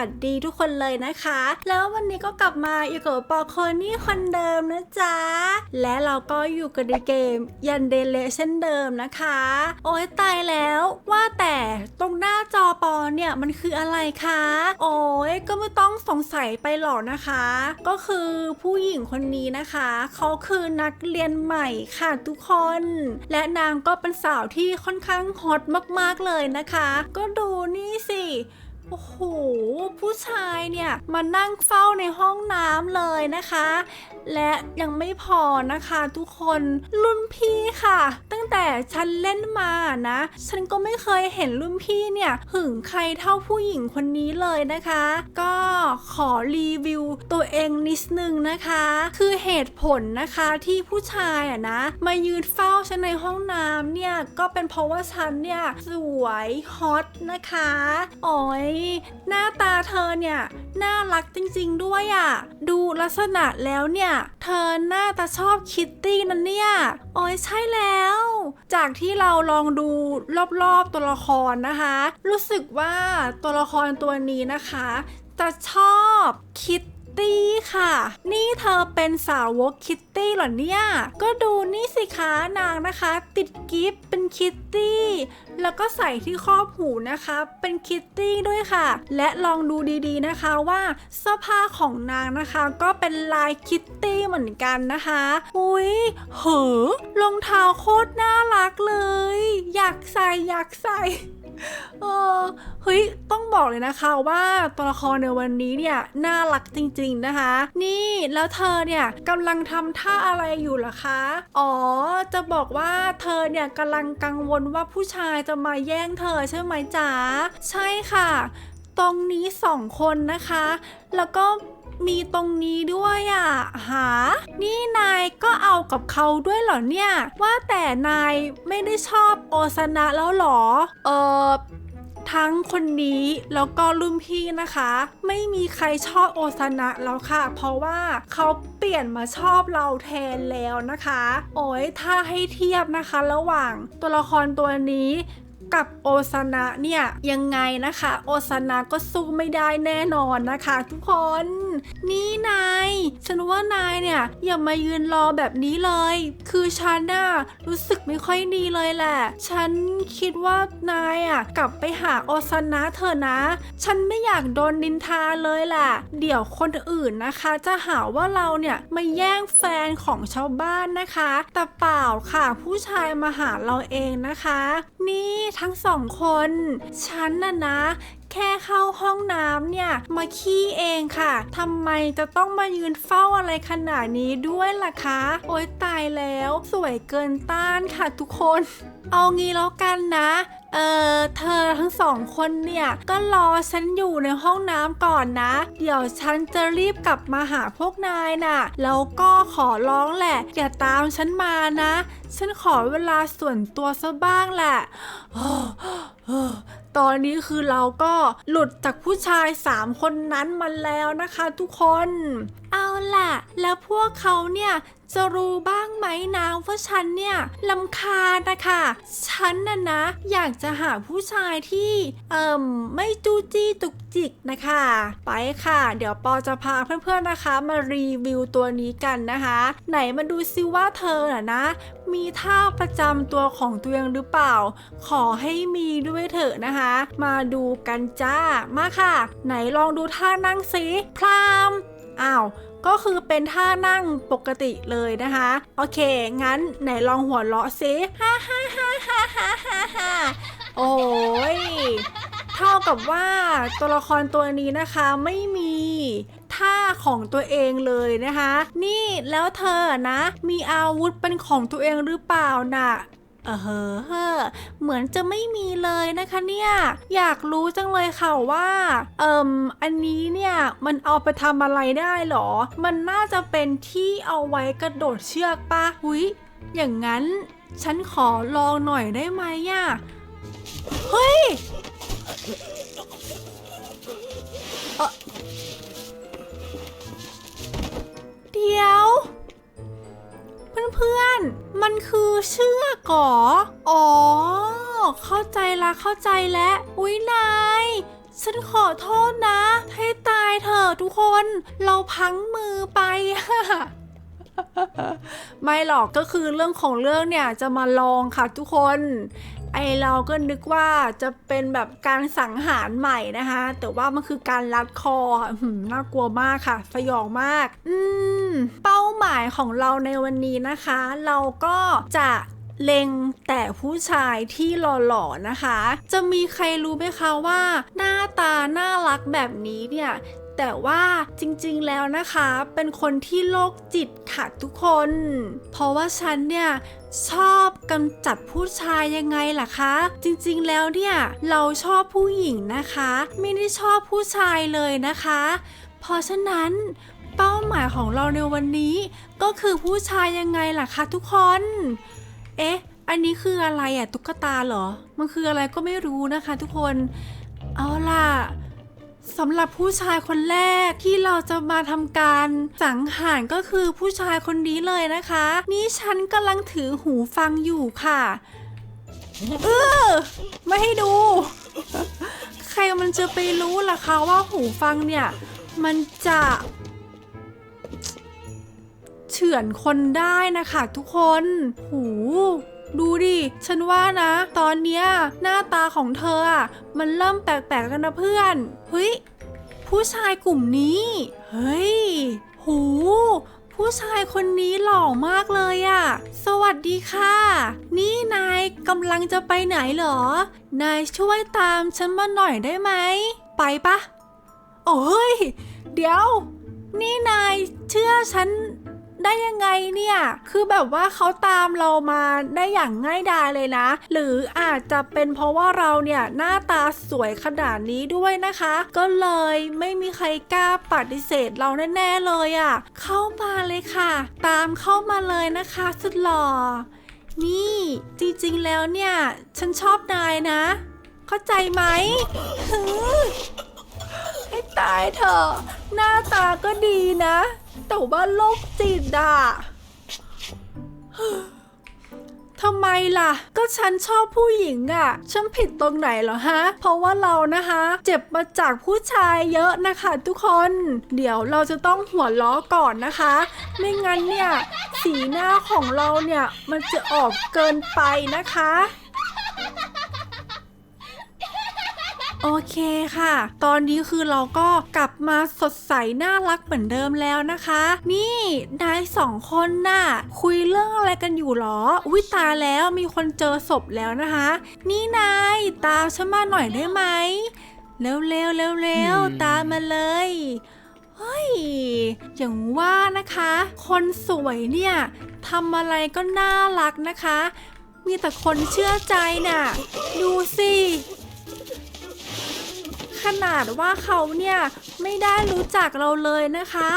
วัสดีทุกคนเลยนะคะ แล้ววันนี้ก็กลับมาอยู่กับปอโคนี่คนเดิมนะจ๊ะ และเราก็อยู่กันในเกมยันเดเลเช่นเดิมนะคะ โอ้ยตายแล้วว่าแต่ตรงหน้าจอปอเนี่ยมันคืออะไรคะ โอ้ยก็ไม่ต้องสงสัยไปหรอกนะคะ ก็คือผู้หญิงคนนี้นะคะเขาคือนักเรียนใหม่ค่ะทุกคน และนางก็เป็นสาวที่ค่อนข้างฮอตมากๆเลยนะคะ ก็ดูนี่สิ โอ้โห ผู้ชายเนี่ยมานั่งเฝ้าในห้องน้ำเลยนะคะ และยังไม่พอนะคะทุกคนรุ่นพี่ค่ะ ตั้งแต่ฉันเล่นมานะ ฉันก็ไม่เคยเห็นรุ่นพี่เนี่ยหึงใครเท่าผู้หญิงคนนี้เลยนะคะ ก็ขอรีวิวตัวเองนิดนึงนะคะ คือเหตุผลนะคะที่ผู้ชายอะนะ มายืนเฝ้าฉันในห้องน้ำเนี่ยก็เป็นเพราะว่าฉันเนี่ยสวยฮอตนะคะโอ้ยหน้าตาเธอเนี่ยน่ารักจริงๆด้วยอะ่ะ ดูลักษณะแล้วเนี่ย เธอหน้าตาชอบคิตตี้นั่นเนี่ยโอ้ยใช่แล้ว จากที่เราลองดูรอบๆตัวละครนะคะ รู้สึกว่าตัวละครตัวนี้นะคะ จะชอบคิต ตี้ค่ะ นี่เธอเป็นสาวกคิตตี้เหรอเนี่ย ก็ดูนี่สิคะนางนะคะ ติดกิฟต์เป็นคิตตี้ แล้วก็ใส่ที่ครอบหูนะคะ เป็นคิตตี้ด้วยค่ะ และลองดูดีๆนะคะว่าเสื้อผ้าของนางนะคะ ก็เป็นลายคิตตี้เหมือนกันนะคะ อุ้ยเหอรองเท้าโคตรน่ารักเลย อยากใส่อยากใส่ เออเฮ้ยต้องบอกเลยนะคะว่าตัวละครในวันนี้เนี่ยน่ารักจริง ๆนะคะ นี่แล้วเธอเนี่ยกำลังทำท่าอะไรอยู่เหรอคะ อ๋อ จะบอกว่าเธอเนี่ยกำลังกังวลว่าผู้ชายจะมาแย่งเธอใช่ไหมจ๊ะใช่ค่ะ ตรงนี้สองคนนะคะ แล้วก็ มีตรงนี้ด้วยอะหา นี่นายก็เอากับเขาด้วยเหรอเนี่ย ว่าแต่นายไม่ได้ชอบโอซนะแล้วหรอ เออทั้งคนนี้แล้วก็รุ่นพี่นะคะ ไม่มีใครชอบโอซานะแล้วค่ะ เพราะว่าเขาเปลี่ยนมาชอบเราแทนแล้วนะคะ โอ้ยถ้าให้เทียบนะคะ ระหว่างตัวละครตัวนี้ กับโอซานะเนี่ยยังไงนะคะ โอซานะก็สู้ไม่ได้แน่นอนนะคะ ทุกคน นี่นายฉันว่านายเนี่ยอย่ามายืนรอแบบนี้เลย คือฉันน่ะรู้สึกไม่ค่อยดีเลยแหละ ฉันคิดว่านายอะกลับไปหาโอซานะเถอะนะ ฉันไม่อยากโดนนินทาเลยแหละเดี๋ยวคนอื่นนะคะ จะหาว่าเราเนี่ยมาแย่งแฟนของชาวบ้านนะคะ แต่เปล่าค่ะผู้ชายมาหาเราเองนะคะนี่ทั้งสองคน ฉันน่ะนะ แค่เข้าห้องน้ำเนี่ย มาขี้เองค่ะทำไมจะต้องมายืนเฝ้าอะไรขนาดนี้ด้วยล่ะคะ โอ๊ยตายแล้ว สวยเกินต้านค่ะทุกคน เอางี้แล้วกันนะ เออเธอทั้งสองคนเนี่ย ก็รอฉันอยู่ในห้องน้ำก่อนนะ เดี๋ยวฉันจะรีบกลับมาหาพวกนายน่ะ แล้วก็ขอร้องแหละ อย่าตามฉันมานะ ฉันขอเวลาส่วนตัวซะบ้างแหละตอนนี้คือเราก็หลุดจากผู้ชายสามคนนั้นมาแล้วนะคะทุกคน เอาล่ะ แล้วพวกเขาเนี่ย จะรู้บ้างไหมนะว่าฉันเนี่ยลำคาญนะคะฉันน่ะนะ อยากจะหาผู้ชายที่เอ่มไม่จู้จี้ตุกจิกนะคะ ไปค่ะ เดี๋ยวปอจะพาเพื่อนๆนะคะ มารีวิวตัวนี้กันนะคะ ไหนมาดูซิว่าเธอน่ะนะ มีท่าประจำตัวของตัวเองหรือเปล่า ขอให้มีด้วยเถอะนะคะ มาดูกันจ้ามาค่ะ ไหนลองดูท่านั่งสิพราม อ้าว ก็คือเป็นท่านั่งปกติเลยนะคะ โอเค งั้นไหนลองหัวเราะซิฮ่าฮ่าฮ่าฮ่าฮ่าฮ่าฮ่าโอ้ยเท่ากับว่าตัวละครตัวนี้นะคะไม่มีท่าของตัวเองเลยนะคะ นี่แล้วเธอนะ มีอาวุธเป็นของตัวเองหรือเปล่าน่ะ เออเฮ้อเหมือนจะไม่มีเลยนะคะเนี่ย อยากรู้จังเลยค่ะว่า เอิมอันนี้เนี่ยมันเอาไปทำอะไรได้หรอ มันน่าจะเป็นที่เอาไว้กระโดดเชือกปะหุยอย่างนั้นฉันขอลองหน่อยได้ไหมอะเฮ้ยเดี๋ยว เพื่อนๆ มันคือเชือกเหรออ๋อ เข้าใจละเข้าใจแล้ว อุ้ยนาย ฉันขอโทษนะ ให้ตายเถอะทุกคน เราพังมือไปไม่หรอกก็คือเรื่องของเรื่องเนี่ยจะมาลองค่ะทุกคน ไอเราก็นึกว่าจะเป็นแบบการสังหารใหม่นะคะ แต่ว่ามันคือการลัดคอค่ะอื้อหือน่ากลัวมากค่ะ สยองมาก อืม เป้าหมายของเราในวันนี้นะคะ เราก็จะเล็งแต่ผู้ชายที่หล่อๆนะคะ จะมีใครรู้ไหมคะว่า หน้าตาน่ารักแบบนี้เนี่ย แต่ว่าจริงๆแล้วนะคะ เป็นคนที่โรคจิตค่ะทุกคน เพราะว่าฉันเนี่ยชอบกำจัดผู้ชายยังไงล่ะคะ จริงๆแล้วเนี่ยเราชอบผู้หญิงนะคะ ไม่ได้ชอบผู้ชายเลยนะคะ เพราะฉะนั้นเป้าหมายของเราในวันนี้ ก็คือผู้ชายยังไงล่ะคะทุกคน เอ๊ะ อันนี้คืออะไรอะตุ๊กตาเหรอ มันคืออะไรก็ไม่รู้นะคะทุกคน เอาล่ะ สำหรับผู้ชายคนแรกที่เราจะมาทำการสังหารก็คือผู้ชายคนนี้เลยนะคะ นี่ฉันกำลังถือหูฟังอยู่ค่ะเออไม่ให้ดู ใครมันจะไปรู้ล่ะคะว่าหูฟังเนี่ย มันจะเฉือนคนได้นะคะทุกคน หู ดูดิ ฉันว่านะ ตอนเนี้ยหน้าตาของเธออะมันเริ่มแปลกๆแล้วนะเพื่อน เฮ้ย ผู้ชายกลุ่มนี้ เฮ้ย หู ผู้ชายคนนี้หล่อมากเลยอะสวัสดีค่ะ นี่นายกำลังจะไปไหนเหรอ นายช่วยตามฉันมาหน่อยได้ไหม ไปปะ โอ้ย เดี๋ยว นี่นายเชื่อฉัน ได้ยังไงเนี่ย คือแบบว่าเขาตามเรามาได้อย่างง่ายดายเลยนะ หรืออาจจะเป็นเพราะว่าเราเนี่ยหน้าตาสวยขนาดนี้ด้วยนะคะ ก็เลยไม่มีใครกล้าปฏิเสธเราแน่ๆเลยอะ่ะ เข้ามาเลยค่ะ ตามเข้ามาเลยนะคะสุดหล่อ นี่จริงๆแล้วเนี่ย ฉันชอบนายนะ เข้าใจไหมให้ตายเถอะ หน้าตาก็ดีนะ แต่ว่าโรคจิตอะทำไมล่ะ ก็ฉันชอบผู้หญิงอะฉันผิดตรงไหนเหรอฮะ เพราะว่าเรานะคะ เจ็บมาจากผู้ชายเยอะนะคะทุกคน เดี๋ยวเราจะต้องหัวล้อก่อนนะคะ ไม่งั้นเนี่ย สีหน้าของเราเนี่ย มันจะออกเกินไปนะคะ โอเคค่ะ ตอนนี้คือเราก็กลับมาสดใสน่ารักเหมือนเดิมแล้วนะคะ นี่นายสองคนน่ะ คุยเรื่องอะไรกันอยู่หรอ อุ้ยตายแล้วมีคนเจอศพแล้วนะคะ นี่นายตามฉันมาหน่อยได้ไหมเร็วเร็วเร็วเร็วๆตามมาเลยเฮ้ยอย่างว่านะคะ คนสวยเนี่ยทำอะไรก็น่ารักนะคะ มีแต่คนเชื่อใจน่ะ ดูสิ ขนาดว่าเขาเนี่ยไม่ได้รู้จักเราเลยนะคะ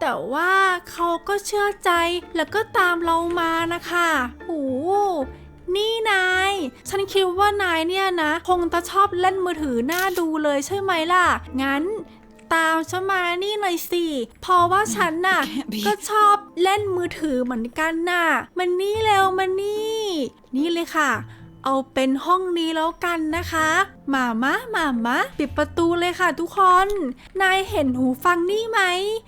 แต่ว่าเขาก็เชื่อใจแล้วก็ตามเรามานะคะโอ้นี่นาย ฉันคิดว่านายเนี่ยนะ คงจะชอบเล่นมือถือหน้าดูเลยใช่ไหมล่ะ งั้นตามฉันมานี่หน่อยสิ เพราะว่าฉันน่ะ Can't be. ก็ชอบเล่นมือถือเหมือนกันน่ะ มันนี่เร็วมันนี่ นี่เลยค่ะ เอาเป็นห้องนี้แล้วกันนะคะมามะมามะปิดประตูเลยค่ะทุกคน นายเห็นหูฟังนี่ไหม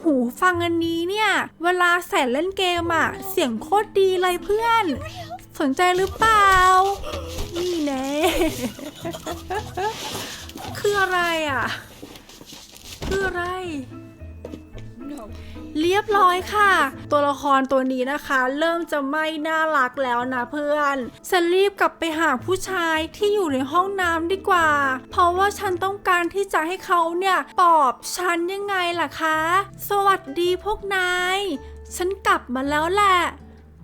หูฟังอันนี้เนี่ย เวลาใส่เล่นเกมอะเสียงโคตรดีเลยเพื่อน สนใจหรือเปล่า นี่แน่คืออะไรอะคืออะไร เรียบร้อยค่ะ ตัวละครตัวนี้นะคะ เริ่มจะไม่น่ารักแล้วนะเพื่อนฉันรีบกลับไปหาผู้ชายที่อยู่ในห้องน้ำดีกว่า เพราะว่าฉันต้องการที่จะให้เขาเนี่ยปอบฉันยังไงล่ะคะ สวัสดีพวกนาย ฉันกลับมาแล้วแหละ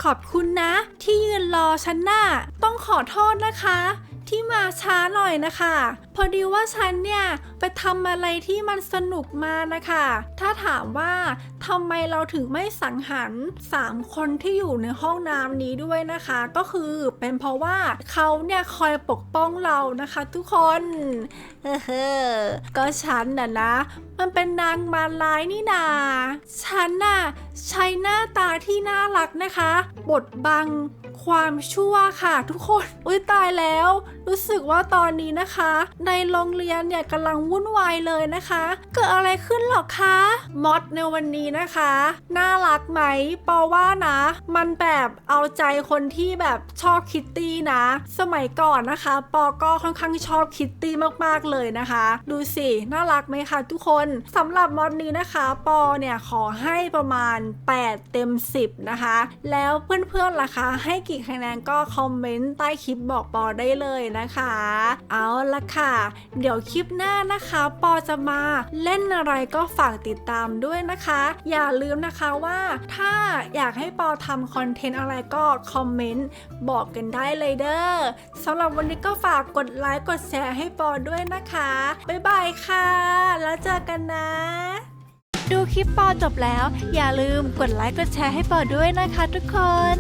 ขอบคุณนะ ที่ยืนรอฉันน่ะต้องขอโทษนะคะ ที่มาช้าหน่อยนะคะ พอดีว่าฉันเนี่ยไปทำอะไรที่มันสนุกมานะคะ ถ้าถามว่าทำไมเราถึงไม่สังหารสามคนที่อยู่ในห้องน้ำนี้ด้วยนะคะ ก็คือเป็นเพราะว่าเขาเนี่ยคอยปกป้องเรานะคะ ทุกคนเฮ้อก็ฉันน่ะนะ มันเป็นนางมารร้ายนี่นา ฉันน่ะใช้หน้าตาที่น่ารักนะคะ บดบัง ความชั่วค่ะทุกคน อุ้ยตายแล้ว รู้สึกว่าตอนนี้นะคะ ในโรงเรียนเนี่ยกำลังวุ่นวายเลยนะคะ เกิดอะไรขึ้นหรอคะมอดในวันนี้นะคะ น่ารักไหมปอว่านะ มันแบบเอาใจคนที่แบบชอบคิตตี้นะ สมัยก่อนนะคะ ปอก็ค่อนข้างชอบคิตตี้มากๆเลยนะคะ ดูสิน่ารักไหมคะทุกคนสำหรับมอดนี้นะคะ ปอเนี่ยขอให้ประมาณ 8 เต็ม 10 นะคะ แล้วเพื่อนๆล่ะคะให้กี่คะแนนก็คอมเมนต์ใต้คลิปบอกปอได้เลยนะคะ เอาละค่ะ เดี๋ยวคลิปหน้านะคะ ปอจะมาเล่นอะไรก็ฝากติดตามด้วยนะคะ อย่าลืมนะคะว่าถ้าอยากให้ปอทำคอนเทนต์อะไรก็คอมเมนต์บอกกันได้เลยเด้อสำหรับวันนี้ก็ฝากกดไลค์กดแชร์ให้ปอด้วยนะคะ บ๊ายบายค่ะ แล้วเจอกันนะ ดูคลิปปอจบแล้ว อย่าลืมกดไลค์กดแชร์ให้ปอด้วยนะคะทุกคน